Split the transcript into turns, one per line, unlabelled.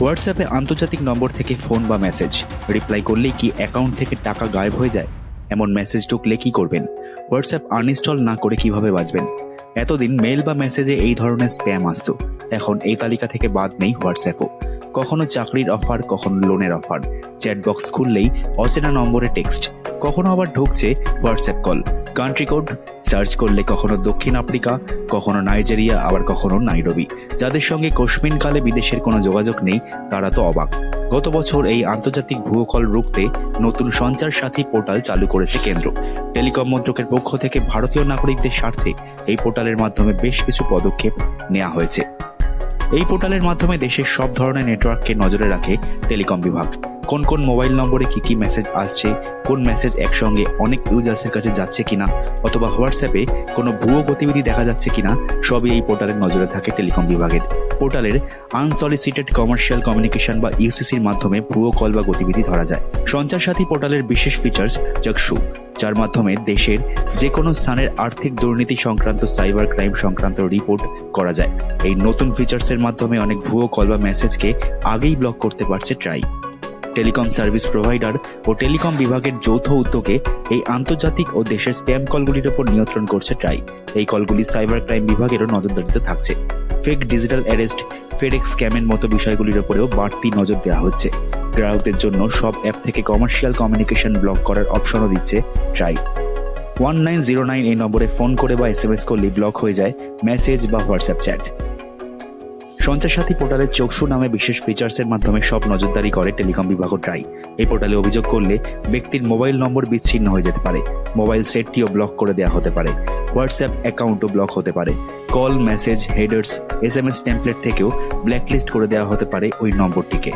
হোয়াটসঅ্যাপে আন্তর্জাতিক নম্বর থেকে ফোন বা মেসেজ। রিপ্লাই করলেই কি অ্যাকাউন্ট থেকে টাকা গায়েব হয়ে যায়? এমন মেসেজ ঢুকলে কি করবেন? হোয়াটসঅ্যাপ আনইনস্টল না করে কীভাবে বাঁচবেন? এতদিন মেল বা মেসেজে এই ধরনের স্প্যাম আসত। এখন এই তালিকা থেকে বাদ নেই হোয়াটসঅ্যাপও। কখনো চাকরির অফার, কখনো লোনের অফার। চ্যাট বক্স খুললেই অচেনা নম্বরে টেক্সট কখনো আবার ঢুকছে WhatsApp call country code search করলে কখনো দক্ষিণ আফ্রিকা, কখনো নাইজেরিয়া, আবার কখনো নাইরবি। যাদের সঙ্গে কালে বিদেশের কোনো যোগাযোগ নেই, তারা তো অবাক। গত বছর এই আন্তর্জাতিক ভুয়ো কল রুখতে নতুন সঞ্চার সাথী পোর্টাল চালু করেছে কেন্দ্র। টেলিকম মন্ত্রকের পক্ষ থেকে ভারতীয় নাগরিকদের স্বার্থে এই পোর্টালের মাধ্যমে বেশ কিছু পদক্ষেপ নেওয়া হয়েছে। এই পোর্টালের মাধ্যমে দেশের সব ধরনের নেটওয়ার্ককে নজরে রাখে টেলিকম বিভাগ। কোন কোন মোবাইল নম্বরে কি কি মেসেজ আসছে, কোন মেসেজ একসঙ্গে অনেক ইউজার্সের কাছে যাচ্ছে কিনা, অথবা হোয়াটসঅ্যাপে কোনো ভুয়ো গতিবিধি দেখা যাচ্ছে কিনা, সবই এই পোর্টালের নজরে থাকে টেলিকম বিভাগের। পোর্টালের আনসলিসিটেড কমার্শিয়াল কমিউনিকেশন বা ইউসিসির মাধ্যমে ভুয়ো কল বা গতিবিধি ধরা যায়। সঞ্চার সাথী পোর্টালের বিশেষ ফিচার্স চক্ষু যার মাধ্যমে দেশের যে কোনো স্থানের আর্থিক দুর্নীতি সংক্রান্ত সাইবার ক্রাইম সংক্রান্ত রিপোর্ট করা যায়। এই নতুন ফিচার্সের মাধ্যমে অনেক ভুয়ো কল বা মেসেজকে আগেই ব্লক করতে পারছে ট্রাই টেলিকম সার্ভিস প্রোভাইডার ও টেলিকম বিভাগের যৌথ উদ্যোগে এই আন্তর্জাতিক ও দেশের স্প্যাম কলগুলির ওপর নিয়ন্ত্রণ করছে ট্রাই। এই কলগুলি সাইবার ক্রাইম বিভাগেরও নজরদারিতে থাকছে। ফেক ডিজিটাল অ্যারেস্ট ফেডেক্স স্ক্যামের মতো বিষয়গুলির ওপরেও বাড়তি নজর দেওয়া হচ্ছে। গ্রাহকদের জন্য সব অ্যাপ থেকে কমার্শিয়াল কমিউনিকেশন ব্লক করার অপশনও দিচ্ছে TRAI. One nine zero nine এই নম্বরে ফোন করে বা এস এম এস করলে ব্লক হয়ে যায়, মেসেজ বা হোয়াটসঅ্যাপ চ্যাট। সঞ্চার সাথী পোর্টালের নামে বিশেষ ফিচার্সের মাধ্যমে সব নজরদারি করে টেলিকম বিভাগ ট্রাই। এই পোর্টালে অভিযোগ করলে ব্যক্তির মোবাইল নম্বর বিচ্ছিন্ন হয়ে যেতে পারে। মোবাইল সেটটিও ব্লক করে দেওয়া হতে পারে। হোয়াটসঅ্যাপ অ্যাকাউন্টও ব্লক হতে পারে। Call, message, headers, S M S template থেকেও ব্ল্যাকলিস্ট করে দেওয়া হতে পারে ওই নম্বরটিকে।